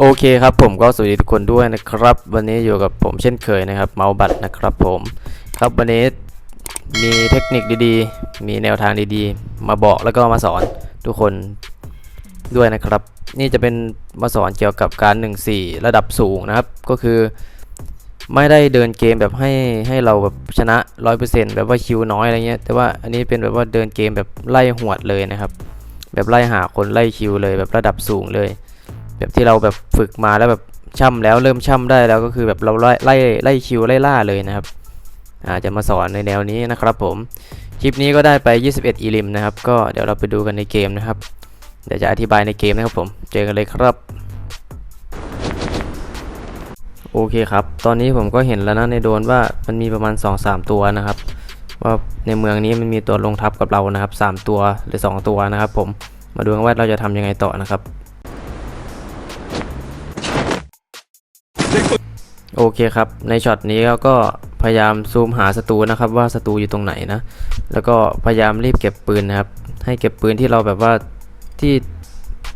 โอเคครับผมก็สวัสดีทุกคนด้วยนะครับ วันนี้อยู่กับผมเช่นเคยนะครับ เมาบัตนะครับผมครับวันนี้มีเทคนิคดีๆ มีแนวทางดีๆ มาบอกแล้วก็มาสอนทุกคนด้วยนะครับ นี่จะเป็นมาสอนเกี่ยวกับการ 1-4 ระดับสูงนะครับ ก็คือไม่ได้เดินเกมแบบให้ให้เราแบบชนะ 100%แบบว่าคิวน้อยอะไรเงี้ยแต่ว่าอันนี้เป็นแบบว่าเดินเกมแบบไล่หวดเลยนะครับ แบบไล่หาคนไล่คิวเลยแบบระดับสูงเลย แบบที่เราแบบฝึกมาแล้วแบบช่ำแล้วเริ่มช่ำได้แล้วก็คือแบบเราไล่ไล่ไล่คิวไล่ล่าเลยนะครับอาจะมาสอนในแนวนี้นะครับผมคลิปนี้ก็ได้ไป 21 อีลิมนะครับ ก็เดี๋ยวเราไปดูกันในเกมนะครับ เดี๋ยวจะอธิบายในเกมนะครับผม เจอกันเลยครับ โอเคครับ ตอนนี้ผมก็เห็นแล้วนะในโดนว่ามันมีประมาณ 2-3 ตัวนะครับ ว่าในเมืองนี้มันมีตัวลงทับกับเรานะครับ 3 ตัวหรือ 2 ตัวนะครับผม มาดูกันว่าเราจะทำยังไงต่อนะครับ โอเคครับ ในช็อตนี้เราก็พยายามซูมหาศัตรูนะครับ ว่าศัตรูอยู่ตรงไหนนะ แล้วก็พยายามรีบเก็บปืนนะครับ ให้เก็บปืนที่เราแบบว่าที่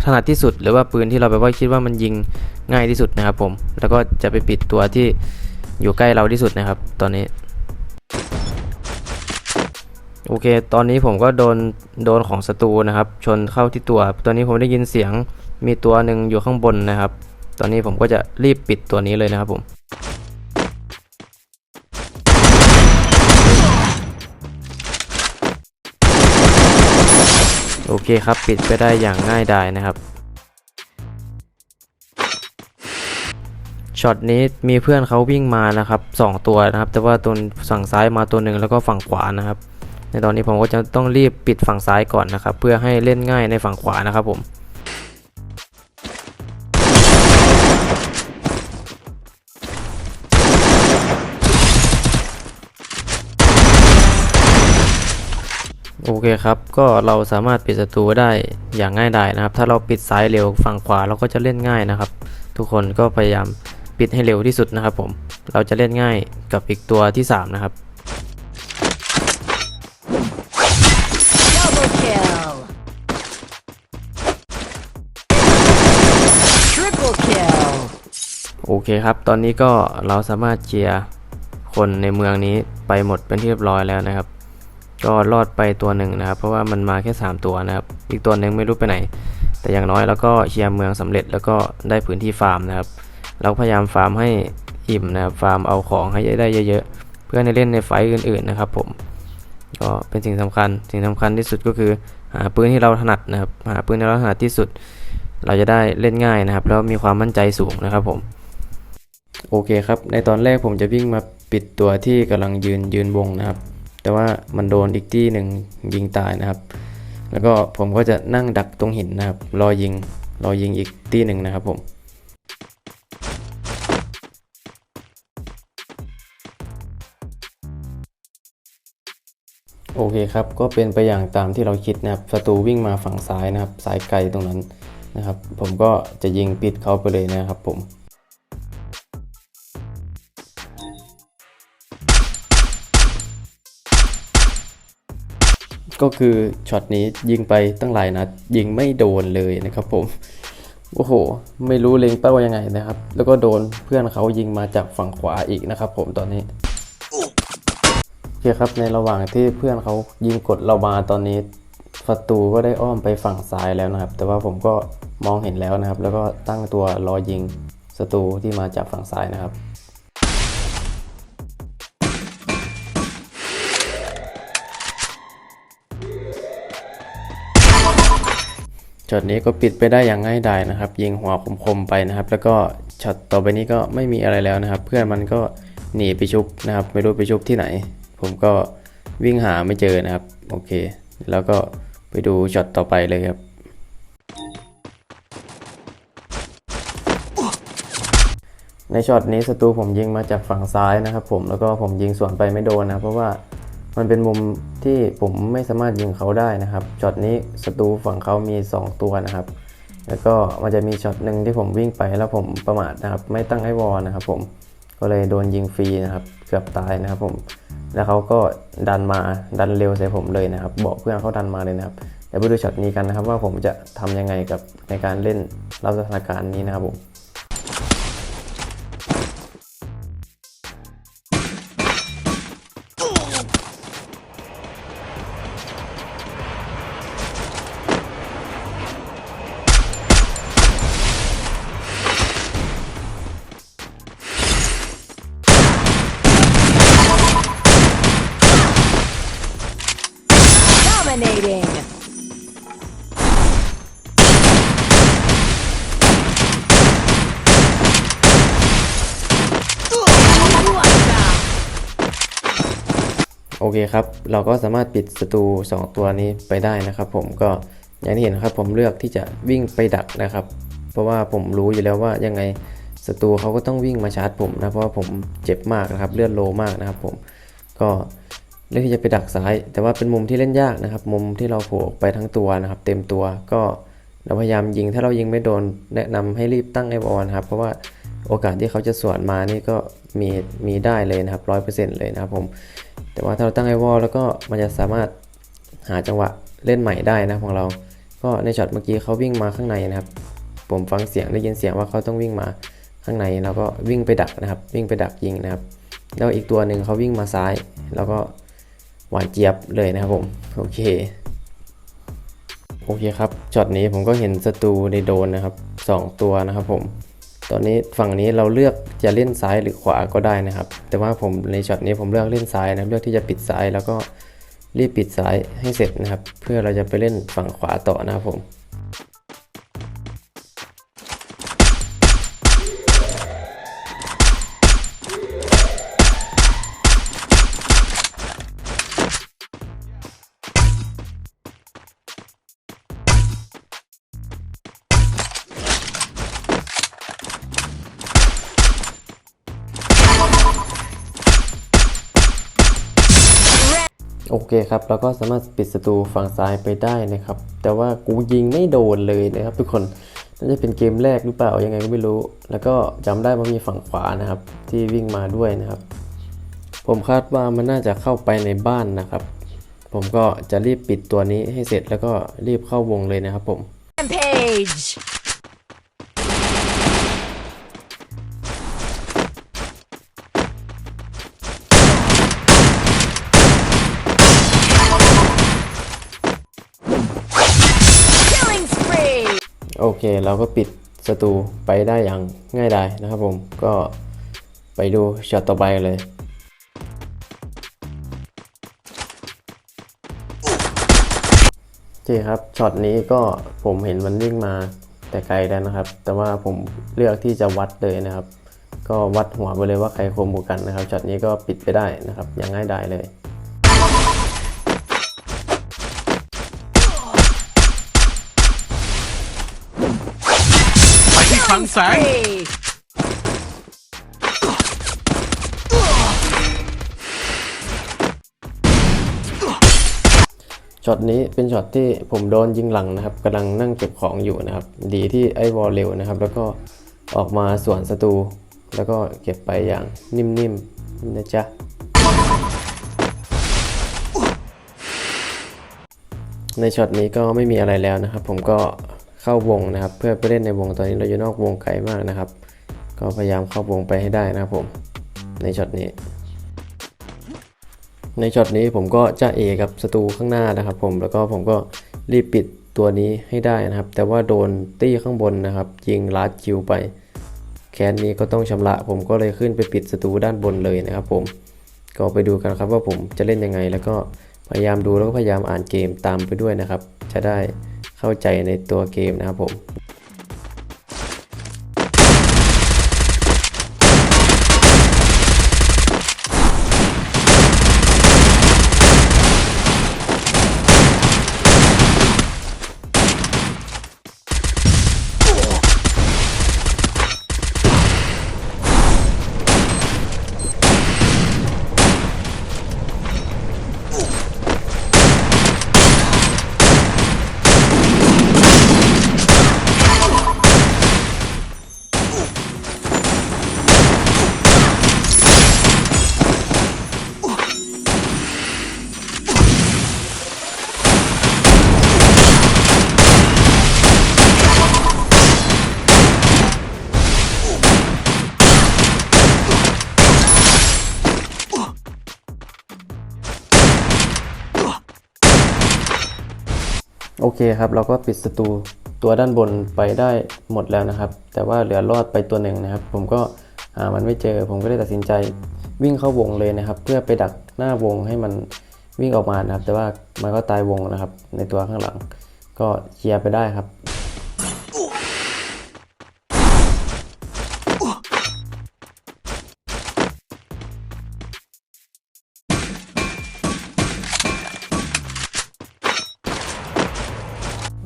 ถนัดที่สุด หรือว่าปืนที่เราแบบว่าคิดว่ามันยิงง่ายที่สุดนะครับผม แล้วก็จะไปปิดตัวที่อยู่ใกล้เราที่สุดนะครับ ตอนนี้ โอเค ตอนนี้ผมก็โดนโดนของศัตรูนะครับ ชนเข้าที่ตัว ตอนนี้ผมได้ยินเสียงมีตัวหนึ่งอยู่ข้างบนนะครับ ตอนนี้ผมก็จะรีบปิดตัวนี้เลยนะครับผม โอเคครับปิดไปได้อย่างง่ายดายนะครับช็อตนี้มีเพื่อนเขาวิ่งมานะครับสองตัวนะครับ แต่ว่าตัวฝั่งซ้ายมาตัวหนึ่งแล้วก็ฝั่งขวานะครับ ในตอนนี้ผมก็จะต้องรีบปิดฝั่งซ้ายก่อนนะครับ เพื่อให้เล่นง่ายในฝั่งขวานะครับผม โอเคครับ ก็เราสามารถปิดศัตรูได้อย่างง่ายดายนะครับ ถ้าเราปิดซ้ายเร็วฝั่งขวาเราก็จะเล่นง่ายนะครับ ทุกคนก็พยายามปิดให้เร็วที่สุดนะครับผม เราจะเล่นง่ายกับอีกตัวที่ 3 นะครับ Double kill. Triple kill. โอเคครับ ตอนนี้ก็เราสามารถเคลียร์คนในเมืองนี้ไปหมดเป็นที่เรียบร้อยแล้วนะครับ ก็รอดไปตัวหนึ่งนะครับ เพราะว่ามันมาแค่ 3 ตัวนะครับ อีกตัวหนึ่งไม่รู้ไปไหน แต่อย่างน้อยเราก็เคลียร์เมืองสำเร็จแล้วก็ได้พื้นที่ฟาร์มนะครับ เราพยายามฟาร์มให้อิ่มนะครับ ฟาร์มเอาของให้ได้เยอะๆ เพื่อในเล่นในไฟต์อื่นๆนะครับ ผม ก็เป็นสิ่งสำคัญ สิ่งสำคัญที่สุดก็คือ หาปืนที่เราถนัดนะครับ หาปืนที่เราถนัดที่สุด เราจะได้เล่นง่ายนะครับ แล้วมีความมั่นใจสูงนะครับผม โอเคครับ ในตอนแรกผมจะวิ่งมาปิดตัวที่กำลังยืนยืนวงนะครับ แต่ว่ามันโดนอีกที่หนึ่งยิงตายนะครับ แล้วก็ผมก็จะนั่งดักตรงหินนะครับ รอยิง รอยิงอีกที่หนึ่งนะครับผมโอเคครับ ก็เป็นไปอย่างตามที่เราคิดนะครับศัตรูวิ่งมาฝั่งซ้ายนะครับ สายไกลตรงนั้นนะครับ ผมก็จะยิงปิดเขาไปเลยนะครับผม ก็คือช็อตนี้ยิงไปตั้งหลายนัดยิงไม่โดนเลยนะครับผมโอ้โห ไม่รู้เล็งเป้ายังไงนะครับ แล้วก็โดนเพื่อนเขายิงมาจากฝั่งขวาอีกนะครับผมตอนนี้โอเคครับในระหว่างที่เพื่อนเขายิงกดเรามาตอนนี้ศัตรูก็ได้อ้อมไปฝั่งซ้ายแล้วนะครับ แต่ว่าผมก็มองเห็นแล้วนะครับ แล้วก็ตั้งตัวรอยิงศัตรูที่มาจากฝั่งซ้ายนะครับ ช็อตนี้ก็ปิดไปได้อย่างง่ายดายนะครับ ยิงหัวคมๆไปนะครับ แล้วก็ช็อตต่อไปนี้ก็ไม่มีอะไรแล้วนะครับ เพื่อนมันก็หนีไปชุบนะครับ ไม่รู้ไปชุบที่ไหน ผมก็วิ่งหาไม่เจอนะครับ โอเค แล้วก็ไปดูช็อตต่อไปเลยครับในช็อตนี้ศัตรูผมยิงมาจากฝั่งซ้ายนะครับผมแล้วก็ผมยิงสวนไปไม่โดนนะเพราะว่า มันเป็นมุมที่ผมไม่สามารถยิงเขาได้นะครับช็อตนี้ศัตรูฝั่งเขามี 2 ตัวนะครับ แล้วก็มันจะมีช็อตหนึ่งที่ผมวิ่งไปแล้วผมประมาทนะครับ ไม่ตั้งให้วอลนะครับ ผมก็เลยโดนยิงฟรีนะครับ เกือบตายนะครับผมแล้วเขาก็ดันมาดันเร็วใส่ผมเลยนะครับ บอกเพื่อนเขาดันมาเลยนะครับเดี๋ยวไปดูช็อตนี้กันนะครับ ว่าผมจะทำยังไงกับในการเล่นรับสถานการณ์นี้นะครับผม Dominating. โอเคครับ เราก็สามารถปิดศัตรู2 ตัวนี้ไปได้นะครับ ผมก็อย่างที่เห็นครับผมเลือกที่จะวิ่งไปดักนะครับ เพราะว่าผมรู้อยู่แล้วว่ายังไงศัตรูเขาก็ต้องวิ่งมาชาร์จผมนะเพราะว่าผมเจ็บมากนะครับเลือดโลมากนะครับ ผมก็ เลือกที่จะไปดักซ้าย แต่ว่าเป็นมุมที่เล่นยากนะครับ มุมที่เราโผล่ออกไปทั้งตัวนะครับ เต็มตัวก็เราพยายามยิงถ้าเรายิงไม่โดนแนะนำให้รีบตั้งไอวอลนะครับ เพราะว่าโอกาสที่เขาจะสวนมานี่ก็มีมีได้เลยนะครับร้อยเปอร์เซ็นต์เลยนะครับผม แต่ว่าถ้าเราตั้งไอวอลแล้วก็มันจะสามารถหาจังหวะเล่นใหม่ได้นะของเรา ก็ในช็อตเมื่อกี้เขาวิ่งมาข้างในนะครับ ผมฟังเสียงได้ยินเสียงว่าเขาต้องวิ่งมาข้างในเราก็วิ่งไปดักนะครับ วิ่งไปดักยิงนะครับ แล้วอีกตัวหนึ่งเขาวิ่งมาซ้าย แล้วก็ หวานเจี๊ยบเลยนะครับผมโอเคโอเคครับช็อตนี้ผมก็เห็นศัตรูในโดนนะครับสองตัวนะครับผม ตอนนี้ฝั่งนี้เราเลือกจะเล่นซ้ายหรือขวาก็ได้นะครับ แต่ว่าผมในช็อตนี้ผมเลือกเล่นซ้ายนะเลือกที่จะปิดซ้ายแล้วก็รีบปิดซ้ายให้เสร็จนะครับ เพื่อเราจะไปเล่นฝั่งขวาต่อนะครับผม โอเคครับเราก็สามารถปิดศัตรูฝั่งซ้ายไปได้นะครับ แต่ว่ากูยิงไม่โดนเลยนะครับ ทุกคนน่าจะเป็นเกมแรกหรือเปล่ายังไงก็ไม่รู้ แล้วก็จำได้ว่ามีฝั่งขวานะครับ ที่วิ่งมาด้วยนะครับ ผมคาดว่ามันน่าจะเข้าไปในบ้านนะครับ ผมก็จะรีบปิดตัวนี้ให้เสร็จแล้วก็รีบเข้าวงเลยนะครับผม Rampage! เคเราก็ปิดศัตรูไปได้อย่างง่ายดายนะครับผมก็ไปดูช็อตต่อไปกันเลยโอเคครับช็อตนี้ก็ผมเห็นมันวิ่งมาแต่ไกลแล้วนะครับ แต่ว่าผมเลือกที่จะวัดเลยนะครับ ก็วัดหัวไปเลยว่าใครคมกว่ากันนะครับช็อตนี้ก็ปิดไปได้นะครับอย่างง่ายดายเลย งแสง ช็อตนี้เป็นช็อตที่ผมโดนยิงหลังนะครับกำลังนั่งเก็บของอยู่นะครับ ดีที่ไอ้วอลเร็วนะครับ แล้วก็ออกมาสวนศัตรูแล้วก็เก็บไปอย่างนิ่มๆนะจ๊ะในช็อตนี้ก็ไม่มีอะไรแล้วนะครับ ผมก็ เข้าวงนะครับ เพื่อไปเล่นในวงตอนนี้เราอยู่นอกวงไกลมากนะครับ ก็พยายามเข้าวงไปให้ได้นะครับผมในช็อตนี้ ในช็อตนี้ผมก็จะเอกับศัตรูข้างหน้านะครับ ผมแล้วก็ผมก็รีบปิดตัวนี้ให้ได้นะครับ แต่ว่าโดนตี้ข้างบนนะครับยิงลัดคิวไปแคนนี้ก็ต้องชำระ ผมก็เลยขึ้นไปปิดศัตรูด้านบนเลยนะครับ ผมก็ไปดูกันครับว่าผมจะเล่นยังไง แล้วก็พยายามดูแล้วก็พยายามอ่านเกมตามไปด้วยนะครับ จะได้ เข้าใจในตัวเกมนะครับผม โอเคครับ เราก็ปิดสตูตัวด้านบนไปได้หมดแล้วนะครับ แต่ว่าเหลือรอดไปตัวหนึ่งนะครับ ผมก็หามันไม่เจอ ผมก็ได้ตัดสินใจวิ่งเข้าวงเลยนะครับ เพื่อไปดักหน้าวงให้มันวิ่งออกมานะครับ แต่ว่ามันก็ตายวงนะครับ ในตัวข้างหลัง ก็เคลียร์ไปได้ครับ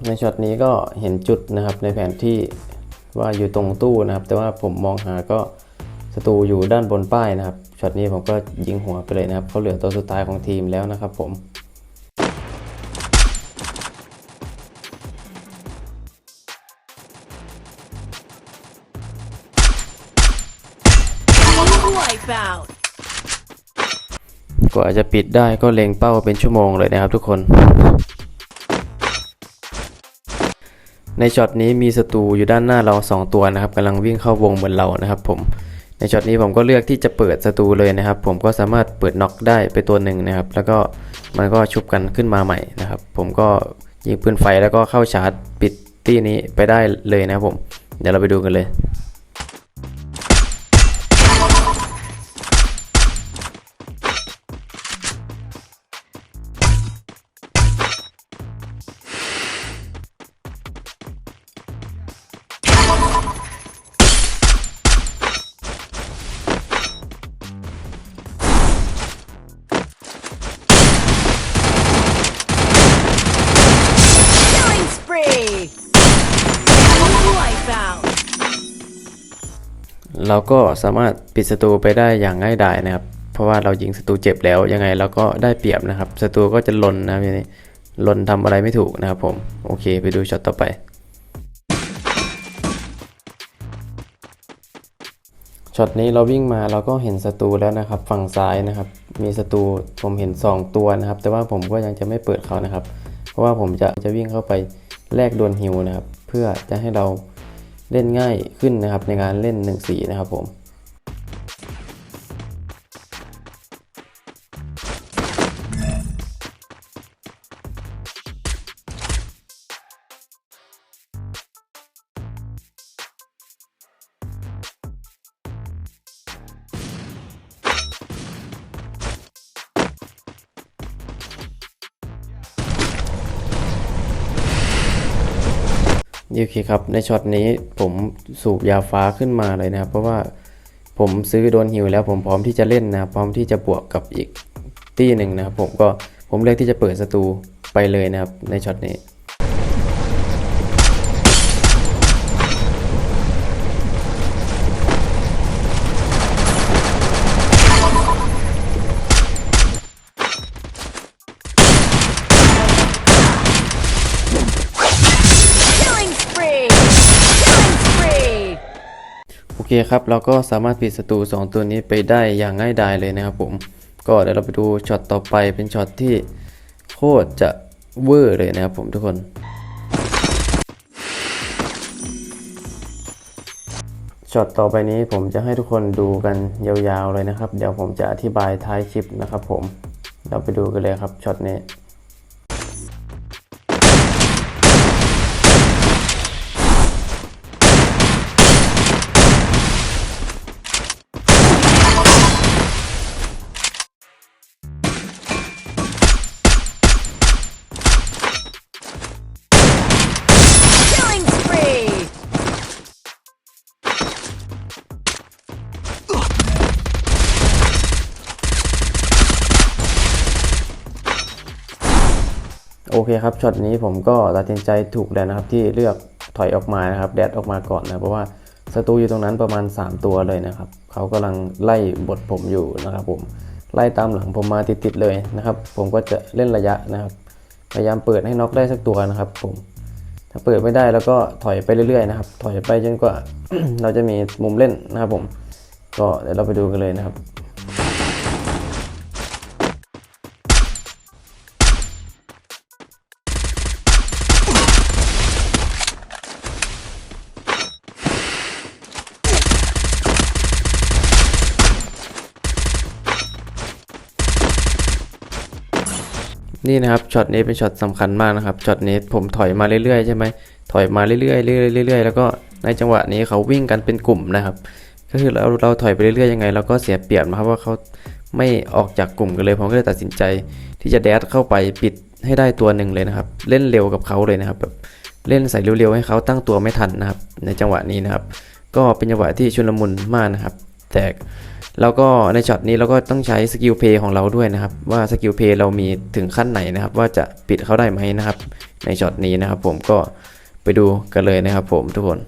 ในช็อตนี้ก็เห็นจุดนะครับในแผนที่ว่าอยู่ตรงตู้นะครับ แต่ว่าผมมองหาก็ศัตรูอยู่ด้านบนป้ายนะครับช็อตนี้ผมก็ยิงหัวไปเลยนะครับเขาเหลือตัวสุดท้ายของทีมแล้วนะครับผม Wipeout. กว่าจะปิดได้ก็เล็งเป้าเป็นชั่วโมงเลยนะครับทุกคน ในช็อตนี้มีศัตรูอยู่ด้านหน้าเรา 2 ตัวนะครับกำลังวิ่งเข้าวงเหมือนเรานะครับผมในช็อตนี้ผมก็เลือกที่จะเปิดศัตรูเลยนะครับ ผมก็สามารถเปิดน็อกได้ไปตัวหนึ่งนะครับ แล้วก็มันก็ชุบกันขึ้นมาใหม่นะครับ ผมก็ยิงปืนไฟแล้วก็เข้าชาร์จปิดที่นี้ไปได้เลยนะครับผม เดี๋ยวเราไปดูกันเลย เราก็สามารถปิดศัตรูไปได้อย่างง่ายดายนะครับ เพราะว่าเรายิงศัตรูเจ็บแล้วยังไงเราก็ได้เปรียบนะครับศัตรูก็จะลนนะทีนี้ลนทำอะไรไม่ถูกนะครับผมโอเค ไปดูช็อตต่อไป ช็อตนี้เราวิ่งมาเราก็เห็นศัตรูแล้วนะครับ ฝั่งซ้ายนะครับ มีศัตรูผมเห็น 2 ตัวนะครับ แต่ว่าผมก็ยังจะไม่เปิดเขานะครับ เพราะว่าผมจะจะวิ่งเข้าไปแลกดวลฮิวนะครับ เพื่อจะให้เรา เล่นง่ายขึ้นนะครับในการเล่น1 4นะครับผม โอเคครับ ในช็อตนี้ผมสูบยาฟ้าขึ้นมาเลยนะครับ เพราะว่าผมซื้อโดนหิวแล้วผมพร้อมที่จะเล่นนะพร้อมที่จะบวกกับอีกตี้หนึ่งนะครับผมก็ผมเลือกที่จะเปิดศัตรูไปเลยนะครับในช็อตนี้ คครับ เราก็สามารถปิดศัตรู2 ตัวนี้ไปได้อย่างง่ายดายเลยนะครับผม ก็เดี๋ยวเราไปดูช็อตต่อไปเป็นช็อตที่โคตรจะเวอร์เลยนะครับผมทุกคนช็อตต่อไปนี้ผมจะให้ทุกคนดูกันยาวๆเลยนะครับ เดี๋ยวผมจะอธิบายท้ายคลิปนะครับผม เราไปดูกันเลยครับช็อตนี้ โอเคครับช็อตนี้ผมก็ตัดสินใจถูกแล้วนะครับที่เลือกถอยออกมานะครับแดดออกมาก่อนนะเพราะว่าศัตรูอยู่ตรงนั้นประมาณ 3 ตัวเลยนะครับเขากำลังไล่บทผมอยู่นะครับผมไล่ตามหลังผมมาติดๆเลยนะครับผมก็จะเล่นระยะนะครับพยายามเปิดให้น็อกได้สักตัวนะครับผมถ้าเปิดไม่ได้แล้วก็ถอยไปเรื่อยๆนะครับถอยไปจนกว่าเราจะมีมุมเล่นนะครับผมก็เดี๋ยวเราไปดูกันเลยนะครับ นี่นะครับช็อตนี้เป็นช็อตสำคัญมากนะครับช็อตนี้ผมถอยมาเรื่อยๆใช่ไหมถอยมาเรื่อยๆเรื่อยๆเรื่อยๆแล้วก็ในจังหวะนี้เขาวิ่งกันเป็นกลุ่มนะครับ ก็คือเราเราถอยไปเรื่อยๆยังไงเราก็เสียเปรียบนะครับว่าเขาไม่ออกจากกลุ่มกันเลยผมก็เลยตัดสินใจ ที่จะแดดเข้าไปปิดให้ได้ตัวหนึ่งเลยนะครับ เล่นเร็วกับเขาเลยนะครับแบบเล่นใส่เร็วๆให้เขาตั้งตัวไม่ทันนะครับ ในจังหวะนี้นะครับ ก็เป็นจังหวะที่ชุลมุนมากนะครับ แตก แล้วก็ในช็อตนี้เราก็ต้องใช้สกิลเพย์ของเราด้วยนะครับ ว่าสกิลเพย์เรามีถึงขั้นไหนนะครับ ว่าจะปิดเขาได้ไหมนะครับ ในช็อตนี้นะครับ ผมก็ไปดูกันเลยนะครับ ผมทุกคน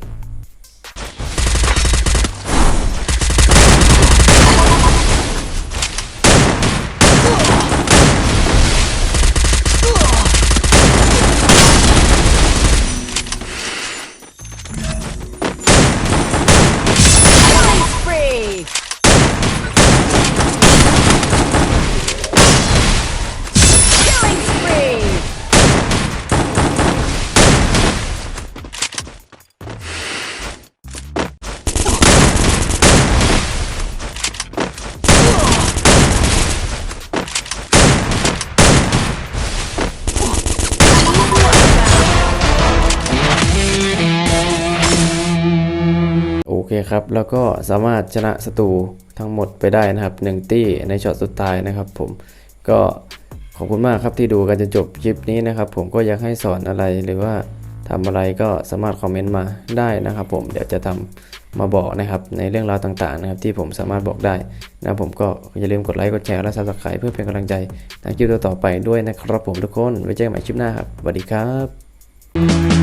เคครับ แล้วก็สามารถชนะศัตรูทั้งหมดไปได้นะครับ1ตี้ในช็อตสุดท้ายนะครับผมก็ขอบคุณมากครับที่ดูกันจนจบคลิปนี้นะครับผมก็อยากให้สอนอะไรหรือว่าทำอะไรก็สามารถคอมเมนต์มาได้นะครับผมเดี๋ยวจะทำมาบอกนะครับในเรื่องราวต่างๆนะครับที่ผมสามารถบอกได้นะผมก็อย่าลืมกดไลค์กดแชร์และ subscribe เพื่อเป็นกำลังใจในคลิปต่อๆไปด้วยนะครับผมทุกคนไว้เจอกันใหม่คลิปหน้าครับสวัสดีครับ